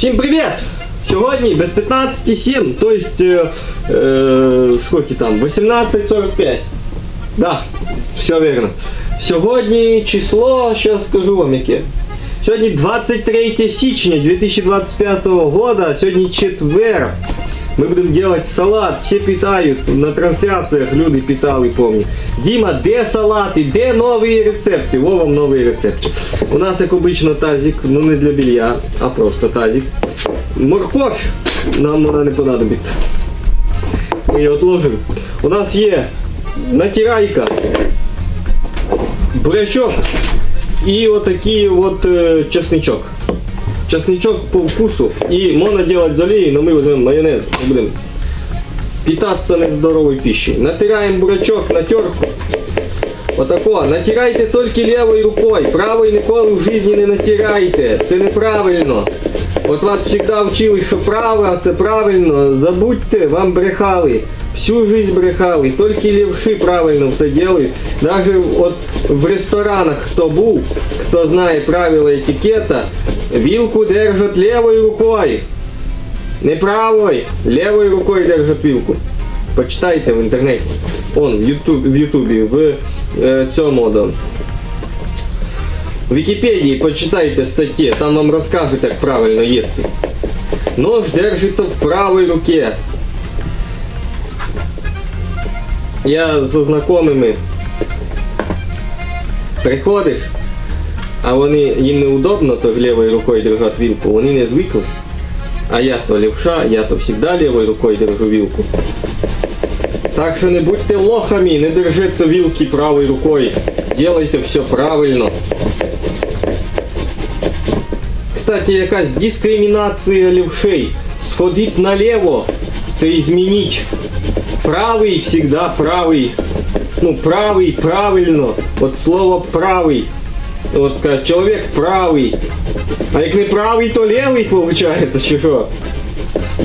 Всім привіт! Сьогодні без 15.7, то есть, э, э, скільки там, 18.45. Да, все вірно. Сьогодні число, зараз скажу вам яке. Сьогодні 23 січня 2025 года, сьогодні четвер. Ми будемо делать салат, всі питають, на трансляціях люди питали, помню. Діма, де салати, де нові рецепти? Во вам нові рецепти. У нас, як обично, тазик, ну не для белья, а просто тазик. Морковь нам вона не понадобиться. Ми її отложимо. У нас є натирайка, бурячок і отакий от е, чесничок. Чесничок по вкусу. І можна делать з олією, но ми візьмемо майонез. Ми будемо питатися нездоровою пищей. Натираем бурячок на терку. Отако, натирайте тільки лівою рукою, правою ніколи в житті не натирайте. Це неправильно. От вас завжди вчили, що право, це правильно. Забудьте, вам брехали. Всю жизнь брехали, тільки лівши правильно все делают. Даже от в ресторанах, хто був, хто знає правила етикета, вилку держать лівою рукою. Не правою, лівою рукою держать вилку. Почитайте в інтернеті. Он, в Ютубі, в е, цьому да, в Вікіпедії почитайте статті, там вам розкажуть, як правильно їсти. Нож держиться в правій руці. Я зі знайомими приходиш, а вони їм неудобно, тож лівою рукою держать вілку, вони не звикли. А я то левша, я то завжди лівою рукою держу вілку. Так що не будьте лохами, не держите вілки правою рукою. Делайте все правильно. Кстати, якась дискримінація левшей. Сходить наліво, це змінить. Правий завжди правий. Ну, правий, правильно. От слово правий. От каже, чоловік правий. А як не правий, то лівий виходить, чи що?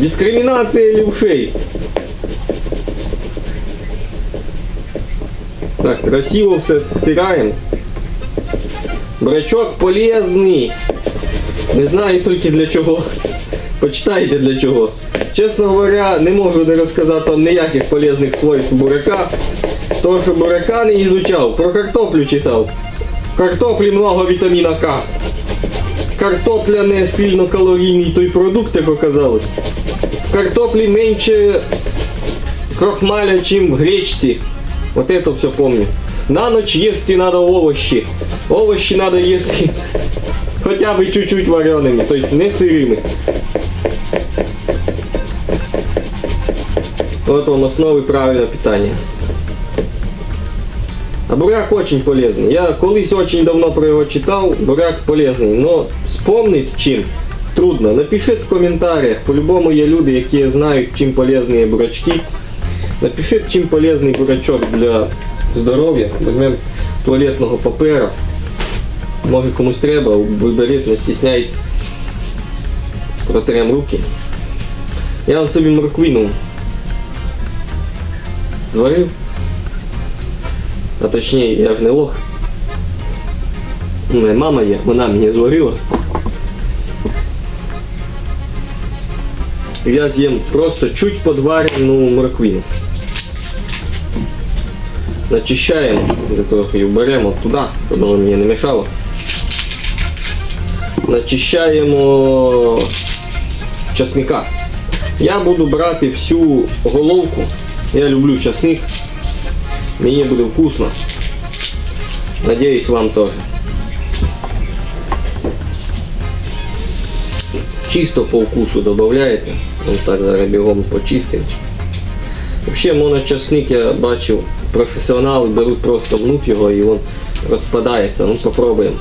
Дискримінація левшей. Так, красиво все стираем. Брачок полезний. Не знаю тільки для чого. Почитайте для чого. Чесно говоря, не можу не розказати вам ніяких полезних свойств буряка. Тому що буряка не изучав. Про картоплю читав. В картоплі много вітаміна К. Картопля не сильно калорійний той продукт, як оказалось. В картоплі менше крохмаля, чим в гречці. Вот это все помню. На ночь есть надо овощи. Овощи надо есть хотя бы чуть-чуть вареными, то есть не сырыми. Вот он основы правильного питания. А буряк очень полезный. Я колись очень давно про его читал. Буряк полезный. Но вспомнить чим трудно. Напишіть в коментарях. По-любому є люди, які знають, чим полезні бурячки. Напишіть, чим полезний бурячок для здоров'я. Візьмемо туалетного папера. Може комусь треба, виберіть, не стісняйтесь. Протрем руки. Я вам собі морквину зварив. А точніше, я ж не лох. У мене мама є, вона мені зварила. Я з'їм просто чуть подварену морквину. Начищаємо, трохи беремо туди, щоб воно мені не мішало. Начищаємо часника. Я буду брати всю головку. Я люблю часник. Мені буде вкусно. Надіюсь, вам теж. Чисто по вкусу додаєте. Ось так зараз бігом почистимо. Взагалі моночасник я бачив, професіонали беруть просто мнуть його і він розпадається. Ну попробуємо.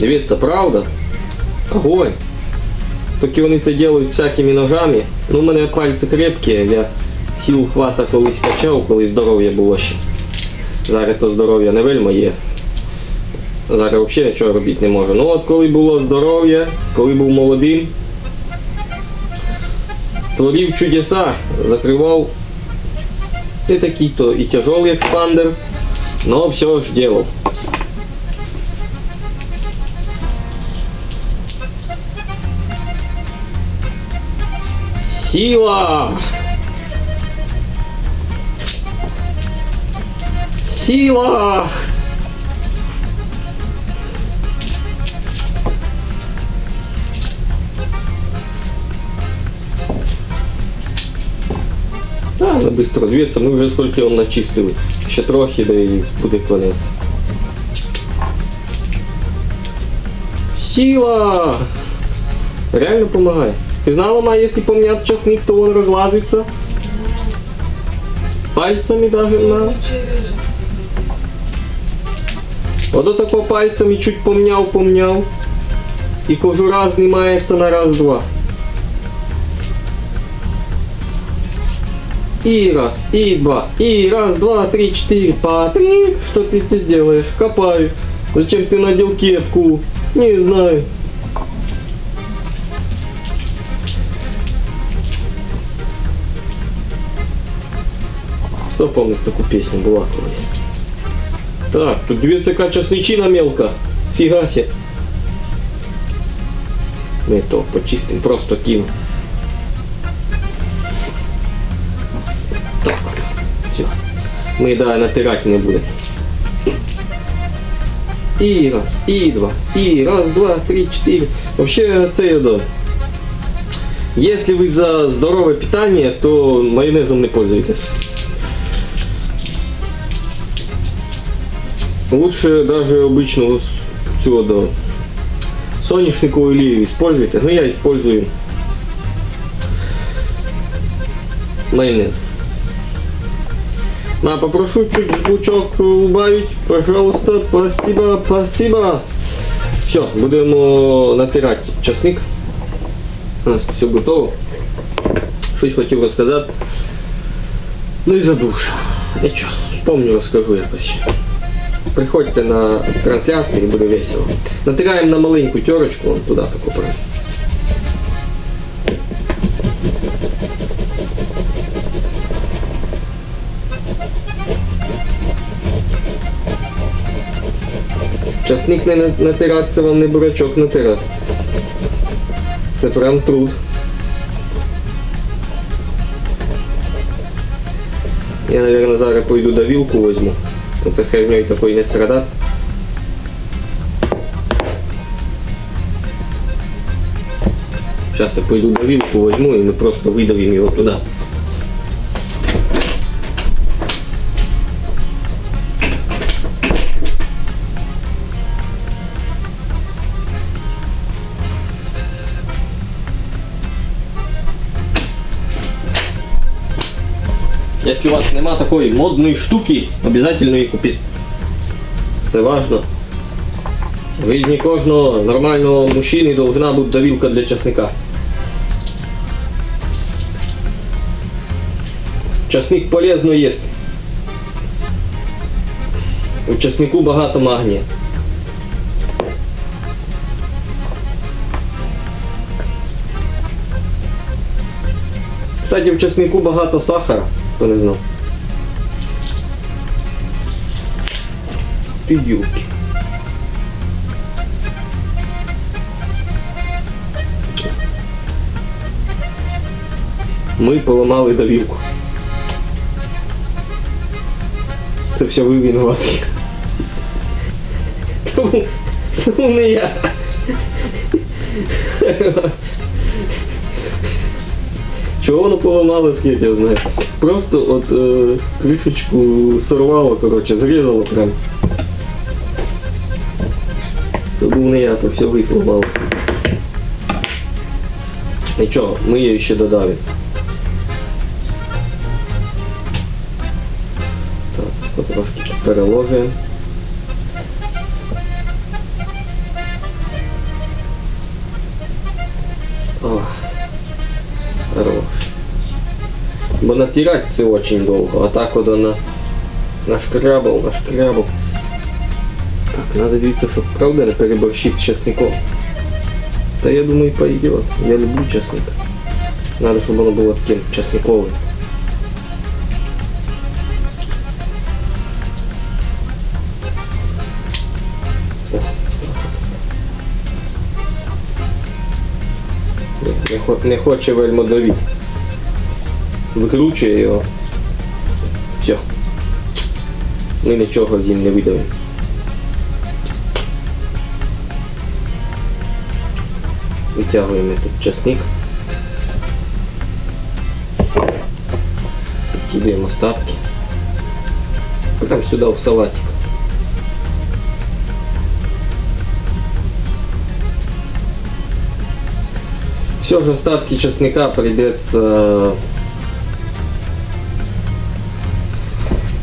Дивіться, правда? Огонь. Тільки вони це роблять всякими ножами. Ну, у мене пальці крепкі, я сил хвата колись качав, коли здоров'я було ще. Зараз то здоров'я не вельмо є. Зараз взагалі нічого робити не можу. Ну от коли було здоров'я, коли був молодим, творив чудеса, закривав і такий-то і тяжелий експандер, але все ж делав. Сила! Сила! Быстро дивіться, ми вже скільки он начистили. Ще трохи, да і буде конець. Сила! Реально помогає. Ти знала, ма, если помнять часник, то он разлазится? Пальцами даже на... Ото тако пальцами чуть помняв, помняв. І кожура знімається на раз-два. И раз, и два, и раз, два, три, четыре. Патрик, что ты здесь делаешь? Копаю. Зачем ты надел кепку? Не знаю. Хто помнит таку пісню була колись? Так, тут дивіться, яка часничина мелка. Фігася. Ми то почистимо, просто кину. Ми да, натирати не. І раз, і два, і раз, два, три, чотири. Вообще, це я. Если вы за здоровое питание, то майонезом не пользуйтесь. Лучше даже обычного цього да, соняшниковую олію используйте. Но я использую майонез. На, попрошу чуть звучок убавить, пожалуйста, спасибо, спасибо. Все, будемо натирати часник. У нас все готово. Щось хотів розказати. Ну і забувся. Нічого, вспомню, розкажу якось ще. Приходьте на трансляції, буде весело. Натираємо на маленьку терочку, вон туди таку прям. Часник не натирати, це вам не бурячок натирати. Це прям труд. Я, наверное, зараз пойду давилку возьму. Оце херньою такої не страдати. Зараз я пойду давилку возьму і ми просто видавимо його туди. Если у вас нема такої модної штуки, обязательно її купіть. Це важно. В житті кожного нормального мужчини должна бути давилка для часника. Часник полезно їсти. У часнику багато магнія. Кстати, в часнику багато сахара, хто не знав. Підюки. Ми поламали давівку. Це все ви винуваті. Тому не я. Чого воно поламалось, як я знаю. Просто от е, кришечку сорвало, коротше, зрізало прям. То був не я, то все висломало. Нічого, ми її ще додали. Так, потрошки переложуємо. Бо натирать це очень довго, а так от вона нашкрябав, нашкрябав. Так, надо дивитися, щоб правда не переборщив з чесником. Та я думаю, пойдет. Я люблю чесник. Надо, щоб воно було таким чесниковим. Не, хоче вельмо давити. викручує його. Все. Ми нічого з ним не видавимо. Витягуємо тут часник. Кидаємо остатки. Прям сюда в салатик. Все же остатки чеснока придется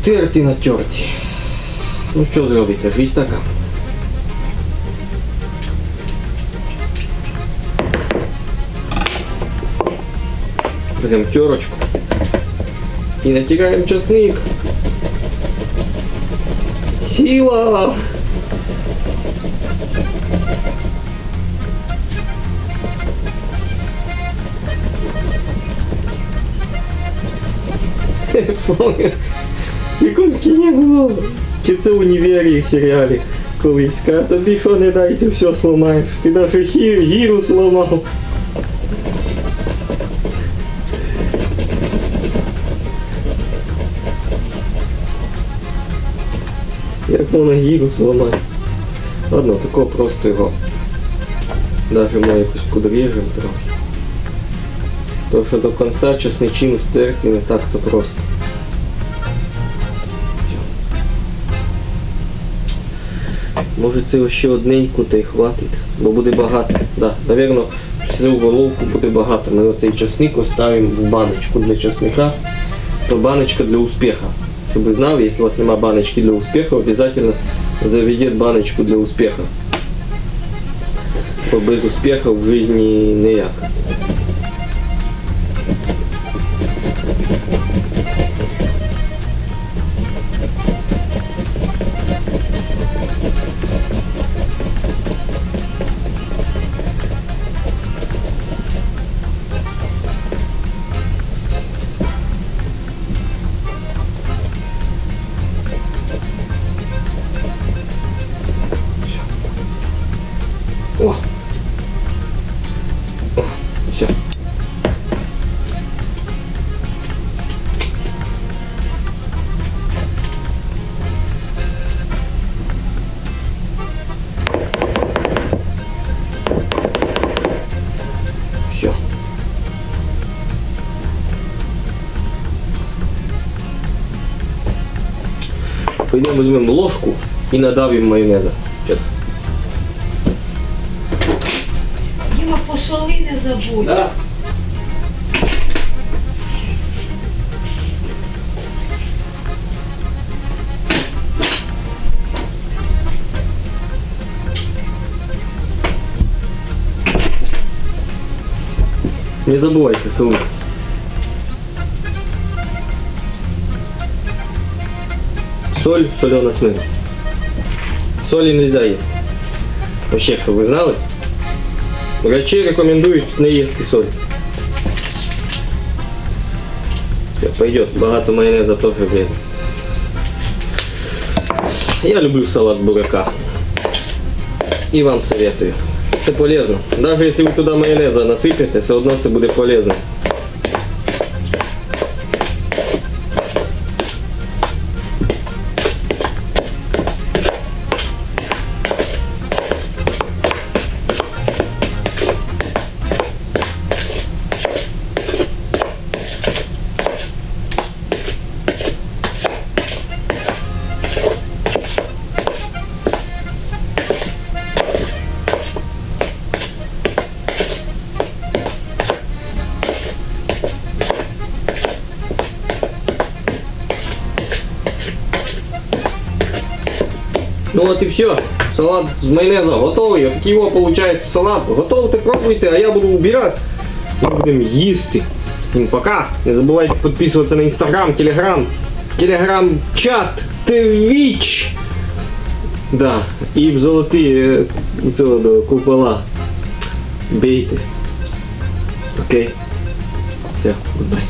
терти на терті. Ну що зробите, жизнь така. Беремо терочку і натираємо чесник. Сила! Якомусь кіні було. Чи це в універі в серіалі колись. Каже, тобі що не дай, ти все сломаєш. Ти навіть гі- гіру сломав. Як можна гіру зламати? Ладно, такого просто його. Даже ми якось подріжемо трохи. Тому що до кінця чесничину стерти не так то просто. Може це ще одненьку та й хватить, бо буде багато. Да, Навірно, цю головку буде багато. Ми оцей часник оставимо в баночку для часника, то баночка для успіха. Щоб ви знали, якщо у вас немає баночки для успіха, обов'язково заведіть баночку для успіха. Бо без успіху в житті ніяк. Пойдем возьмем ложку и надавим майонеза. Сейчас. Діма, посоли не забудь. Да. Не забывайте солить. Соль, соленая смена. Соли нельзя есть. Вообще, чтобы вы знали, Врачі рекомендують не їсти соль. Все, пойдет, багато майонеза теж вредно. Я люблю салат з бурака. І вам советую. Це полезно. Навіть якщо ви туди майонеза насипете, все одно це буде полезно. Ну от і все. Салат з майонезом готовий. От такий його виходить салат. Готовте, пробуйте, а я буду убирати. Ми будемо їсти. Всім пока. Не забувайте підписуватися на інстаграм, телеграм, телеграм-чат, твіч. Да. І в золоті е, цього купола. Бейте. Окей. Все, гудбай.